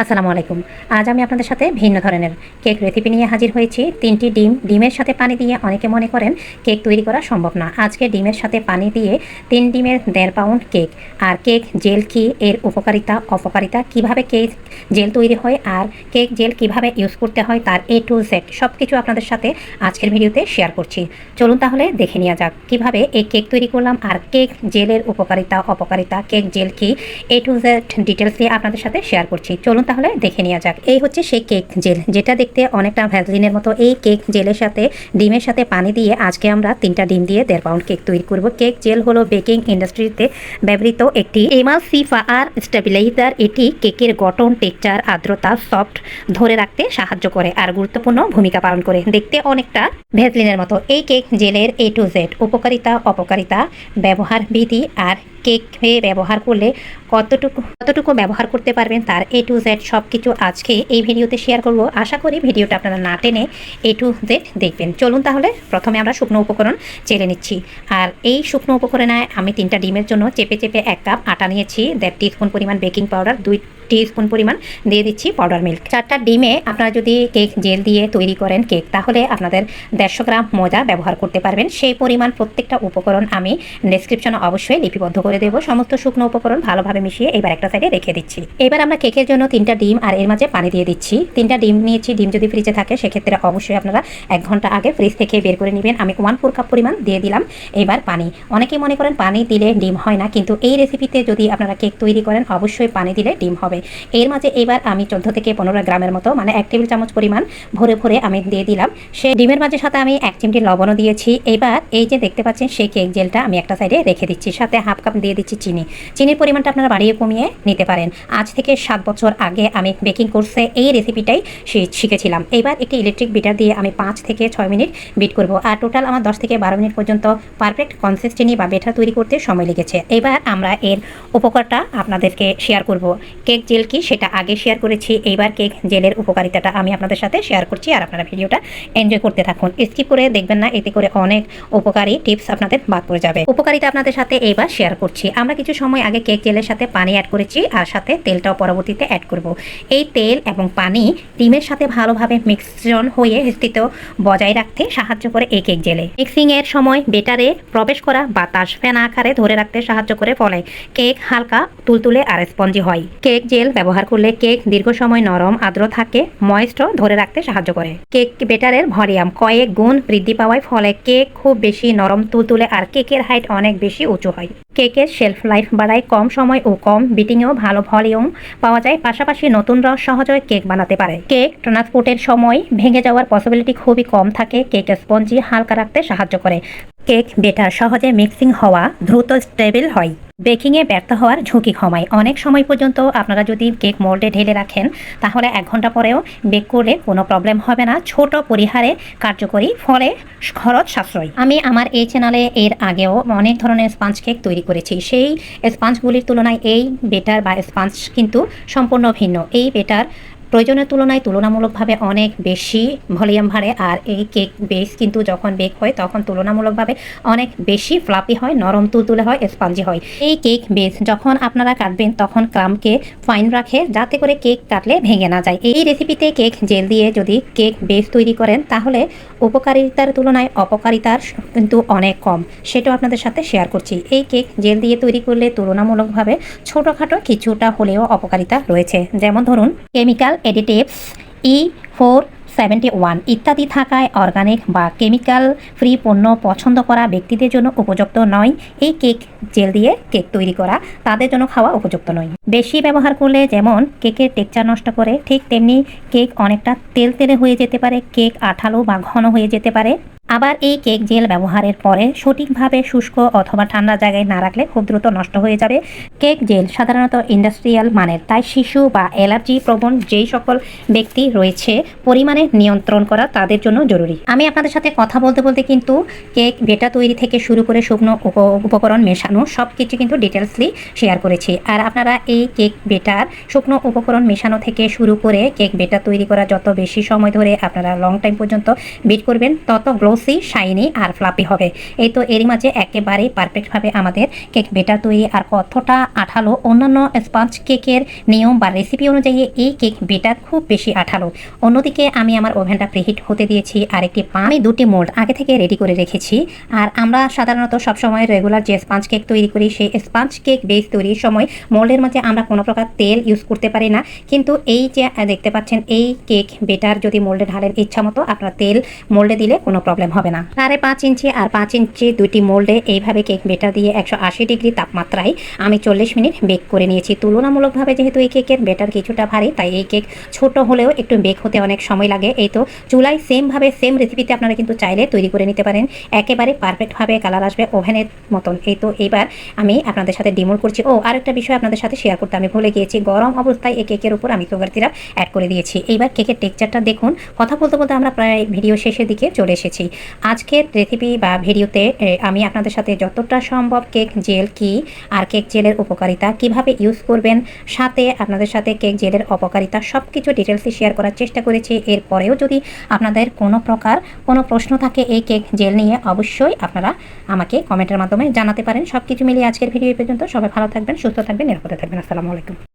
আসসালামু আলাইকুম। আজ আমি আপনাদের সাথে ভিন্ন ধরনের কেক রেসিপি নিয়ে হাজির হয়েছি। তিনটি ডিম, ডিমের সাথে পানি দিয়ে অনেকে মনে করেন কেক তৈরি করা সম্ভব না। আজকে ডিমের সাথে পানি দিয়ে তিন ডিমের দেড় পাউন্ড কেক। আর কেক জেল কি এর উপকারিতা, অপকারিতা, কীভাবে কেক জেল তৈরি হয় আর কেক জেল কীভাবে ইউজ করতে হয় তার এ টু জেড সব কিছু আপনাদের সাথে আজকের ভিডিওতে শেয়ার করছি। চলুন তাহলে দেখে নেওয়া যাক কীভাবে এই কেক তৈরি করলাম আর কেক জেলের উপকারিতা, অপকারিতা, কেক জেল কি এ টু জেড ডিটেলস আপনাদের সাথে শেয়ার করছি। চলুন তাহলে দেখে নেওয়া যাক। এই হচ্ছে সেই কেক জেল, যেটা দেখতে অনেকটা ভ্যাসলিনের মতো। এই কেক জেলের সাথে, ডিমের সাথে পানি দিয়ে আজকে আমরা তিনটা ডিম দিয়ে দেড় পাউন্ড কেক তৈরি করব। কেক জেল হলো বেকিং ইন্ডাস্ট্রিতে ব্যবহৃত একটি এমালসিফায়ার স্টেবিলাইজার। এটি কেকের গঠন, টেক্সচার, আর্দ্রতা, সফট ধরে রাখতে সাহায্য করে আর গুরুত্বপূর্ণ ভূমিকা পালন করে। দেখতে অনেকটা ভেসলিনের মতো। এই কেক জেলের এ টু জেড উপকারিতা, অপকারিতা, ব্যবহার বিধি আর কেক হয়ে ব্যবহার করলে কতটুকু কতটুকু ব্যবহার করতে পারবেন তার এ টু জেড সব কিছু আজকে এই ভিডিওতে শেয়ার করব। আশা করি ভিডিওটা আপনারা না টেনে এ টু জেড দেখবেন। চলুন তাহলে প্রথমে আমরা শুকনো উপকরণ চেলে নিচ্ছি। আর এই শুকনো উপকরণে আমি তিনটা ডিমের জন্য চেপে চেপে এক কাপ আটা নিয়েছি। দেড় স্পুন পরিমাণ বেকিং পাউডার দুই স্পুন পরিমাণ দিয়ে দিচ্ছি পাউডার মিল্ক চারটা ডিমে আপনারা যদি কেক জেল দিয়ে তৈরি করেন কেক তাহলে আপনাদের দেড়শো গ্রাম ময়দা ব্যবহার করতে পারবেন। সেই পরিমাণ প্রত্যেকটা উপকরণ আমি ডেসক্রিপশনে অবশ্যই লিপিবদ্ধ করে দেবো। সমস্ত শুকনো উপকরণ ভালোভাবে মিশিয়ে এবার একটা সাইডে রেখে দিচ্ছি। এবার আমরা কেকের জন্য তিনটা ডিম আর এর মাঝে পানি দিয়ে দিচ্ছি। তিনটা ডিম নিয়েছি, ডিম যদি ফ্রিজে থাকে, সেক্ষেত্রে অবশ্যই আপনারা এক ঘণ্টা আগে ফ্রিজ থেকে বের করে নেবেন। আমি ওয়ান ফোর কাপ পরিমাণ দিয়ে দিলাম এবার পানি। অনেকেই মনে করেন পানি দিলে ডিম হয় না, কিন্তু এই রেসিপিতে যদি আপনারা কেক তৈরি করেন, অবশ্যই পানি দিলে ডিম হবে। এর মাঝে এবার আমি চোদ্দ থেকে পনেরো গ্রামের মতো মানে এক টেবিল চামচ পরিমাণ ভরে ভরে আমি দিয়ে দিলাম। সে ডিমের মাঝে সাথে আমি এক চিমটি লবণও দিয়েছি। এবার এই যে দেখতে পাচ্ছেন, সেই কেক জেলটা আমি একটা সাইডে রেখে দিচ্ছি। সাথে হাফ কাপ দিয়ে দিচ্ছি চিনি। চিনির পরিমাণটা আপনারা বাড়িয়ে কমিয়ে নিতে পারেন। আজ থেকে সাত বছর আগে আমি বেকিং কোর্সে এই রেসিপিটাই শিখেছিলাম। এবার একটি ইলেকট্রিক বিটার দিয়ে আমি পাঁচ থেকে ছয় মিনিট বিট করব। আর টোটাল আমার দশ থেকে বারো মিনিট পর্যন্ত পারফেক্ট কনসিস্টেন্সি বা বেটার তৈরি করতে সময় লেগেছে। এবার আমরা এর উপকারটা আপনাদেরকে শেয়ার করব। কেক জেল কি সেটা আগে শেয়ার করেছি, এইবার কেক জেলের উপকারিতাটা আমি আপনাদের সাথে শেয়ার করছি আর আপনারা ভিডিওটা এনজয় করতে থাকুন। স্কিপ করে দেখবেন না, এতে করে অনেক উপকারী টিপস আপনাদের বাদ পড়ে যাবে। উপকারিতা আপনাদের সাথে এইবার শেয়ার করছি। আমরা কিছু সময় আগে কেক জেলের সাথে পানি অ্যাড করেছি আর সাথে তেলটাও পরবর্তীতে অ্যাড করব। এই তেল এবং পানি ডিমের সাথে ভালোভাবে মিশ্রণ হয়ে স্থিত বজায় রাখতে সাহায্য করে এই কেক জেলে। মিক্সিং এর সময় বেটারে প্রবেশ করা বাতাস ফেনা আকারে ধরে রাখতে সাহায্য করে ফলে কেক হালকা তুলতুলে আর স্পঞ্জি হয়। কেক জেল ব্যবহার করলে কেক দীর্ঘ সময় নরম, আর্দ্র থাকে, ময়েস্ট ধরে রাখতে সাহায্য করে। কেক বেটারের ভলিউম, কয়েক গুণ বৃদ্ধি পাওয়ায় ফলে কেক খুব বেশি নরম, তুলতুলে আর কেকের হাইট অনেক বেশি উঁচু হয়। কেকের শেলফ লাইফ বাড়ায় কম সময় ও কম বিটিংয়েও ভালো ভলিউম পাওয়া যায়, পাশাপাশি নতুন রস সহজে কেক বানাতে পারে। কেক ট্রান্সপোর্টের সময় ভেঙে যাওয়ার পসিবিলিটি খুবই কম থাকে, কেক স্পঞ্জি হালকা রাখতে সাহায্য করে। কেক বেটার সহজে মিক্সিং হওয়া দ্রুত স্টেবল হয়। বেকিংয়ে ব্যর্থ হওয়ার ঝুঁকি কমায়। অনেক সময় পর্যন্ত আপনারা যদি কেক মোল্ডে ঢেলে রাখেন, তাহলে এক ঘণ্টা পরেও বেক করলে কোনো প্রবলেম হবে না। ছোট পরিহারে কার্যকরী, ফলে খরচ সাশ্রয়। আমি আমার এই চ্যানেলে এর আগেও অনেক ধরনের স্পাঞ্জ কেক তৈরি করেছি। সেই স্পাঞ্জগুলির তুলনায় এই বেটার বা স্পাঞ্জ কিন্তু সম্পূর্ণ ভিন্ন। এই বেটার প্রয়োজনের তুলনায় তুলনামূলকভাবে অনেক বেশি ভলিউম ভাড়ে আর এই কেক বেস কিন্তু যখন বেক হয় তখন তুলনামূলকভাবে অনেক বেশি ফ্লাপি হয়, নরম তুলতুলে হয়, স্পঞ্জি হয়। এই কেক বেস যখন আপনারা কাটবেন তখন ক্রামকে ফাইন রাখে যাতে করে কেক কাটলে ভেঙে না যায়। এই রেসিপিতে কেক জেল দিয়ে যদি কেক বেস তৈরি করেন তাহলে উপকারিতার তুলনায় অপকারিতার কিন্তু অনেক কম। সেটাও আপনাদের সাথে শেয়ার করছি। এই কেক জেল দিয়ে তৈরি করলে তুলনামূলকভাবে ছোটোখাটো কিছুটা হলেও অপকারিতা রয়েছে। যেমন ধরুন, chemical additives E four seventy one ইত্যাদি থাকায় অর্গানিক বা কেমিক্যাল ফ্রি পণ্য পছন্দ করা ব্যক্তিদের জন্য উপযুক্ত নয়। এই কেক জেল দিয়ে কেক তৈরি করা তাদের জন্য খাওয়া উপযুক্ত নয়। বেশি ব্যবহার করলে যেমন কেকের টেকচার নষ্ট করে, ঠিক তেমনি কেক অনেকটা তেল তেলে হয়ে যেতে পারে, কেক আঠালো বা ঘন হয়ে যেতে পারে। আবার এই কেক জেল ব্যবহারের পরে সঠিকভাবে শুষ্ক অথবা ঠান্ডা জায়গায় না রাখলে খুব দ্রুত নষ্ট হয়ে যাবে। কেক জেল সাধারণত ইন্ডাস্ট্রিয়াল মানের, তাই শিশু বা অ্যালার্জি প্রবণ যেই সকল ব্যক্তি রয়েছে, পরিমাণে নিয়ন্ত্রণ করা তাদের জন্য জরুরি। আমি আপনাদের সাথে কথা বলতে বলতে কিন্তু কেক বেটা তৈরি থেকে শুরু করে শুকনো উপ- উপকরণ মেশানো সব কিছু কিন্তু ডিটেলসলি শেয়ার করেছি। আর আপনারা এই কেক বেটার শুকনো উপকরণ মেশানো থেকে শুরু করে কেক বেটা তৈরি করা যত বেশি সময় ধরে আপনারা লং টাইম পর্যন্ত বিট করবেন, তত গ্লো জুসি শাইনি আর ফ্লাপি হবে। এই তো এরই মাঝে একেবারেই পারফেক্টভাবে আমাদের কেক বেটার তৈরি আর কতটা আঠালো অন্যান্য স্পঞ্জ কেকের নিয়ম বা রেসিপি অনুযায়ী এই কেক বেটার খুব বেশি আঠালো। অন্যদিকে আমি আমার ওভেনটা প্রিহিট হতে দিয়েছি আর একটি আমি দুটি মোল্ড আগে থেকে রেডি করে রেখেছি। আর আমরা সাধারণত সবসময় রেগুলার যে স্পঞ্জ কেক তৈরি করি, সেই স্পঞ্জ কেক বেস তৈরির সময় মোল্ডের মাঝে আমরা কোনো প্রকার তেল ইউজ করতে পারি না। কিন্তু এই যে, দেখতে পাচ্ছেন, এই কেক বেটার যদি মোল্ডে ঢালেন ইচ্ছা মতো আপনার তেল মোল্ডে দিলে কোনো প্রবলেম হবে না। সাড়ে পাঁচ ইঞ্চি আর পাঁচ ইঞ্চি দুইটি মোল্ডে এইভাবে কেক বেটার দিয়ে একশো আশি ডিগ্রি তাপমাত্রায় আমি চল্লিশ মিনিট বেক করে নিয়েছি। তুলনামূলকভাবে যেহেতু এই কেকের বেটার কিছুটা ভারী, তাই এই কেক ছোট হলেও একটু বেক হতে অনেক সময় লাগে। এই তো চুলায় সেমভাবে সেম রেসিপিতে আপনারা কিন্তু চাইলে তৈরি করে নিতে পারেন। একেবারে পারফেক্টভাবে কালার আসবে ওভেনের মতন। এই তো এইবার আমি আপনাদের সাথে ডিমোল করছি। ও, আরেকটা বিষয় আপনাদের সাথে শেয়ার করতে আমি ভুলে গিয়েছি। গরম অবস্থায় এই কেকের উপর আমি সুগার সিরাপ অ্যাড করে দিয়েছি। এইবার কেকের টেক্সচারটা দেখুন। কথা বলতে বলতে আমরা প্রায় ভিডিও শেষের দিকে চলে এসেছি। আজকের রেসিপি বা ভিডিওতে আমি আপনাদের সাথে যতটা সম্ভব কেক জেল কি আর কেক জেলের উপকারিতা কীভাবে ইউজ করবেন, সাথে আপনাদের সাথে কেক জেলের অপকারিতা সব কিছু ডিটেলসে শেয়ার করার চেষ্টা করেছি। এরপরেও যদি আপনাদের কোনো প্রকার কোনো প্রশ্ন থাকে এই কেক জেল নিয়ে, অবশ্যই আপনারা আমাকে কমেন্টের মাধ্যমে জানাতে পারেন। সব কিছু মিলিয়ে আজকের ভিডিও পর্যন্ত। সবাই ভালো থাকবেন, সুস্থ থাকবেন, নিরাপদে থাকবেন। আসসালামু আলাইকুম।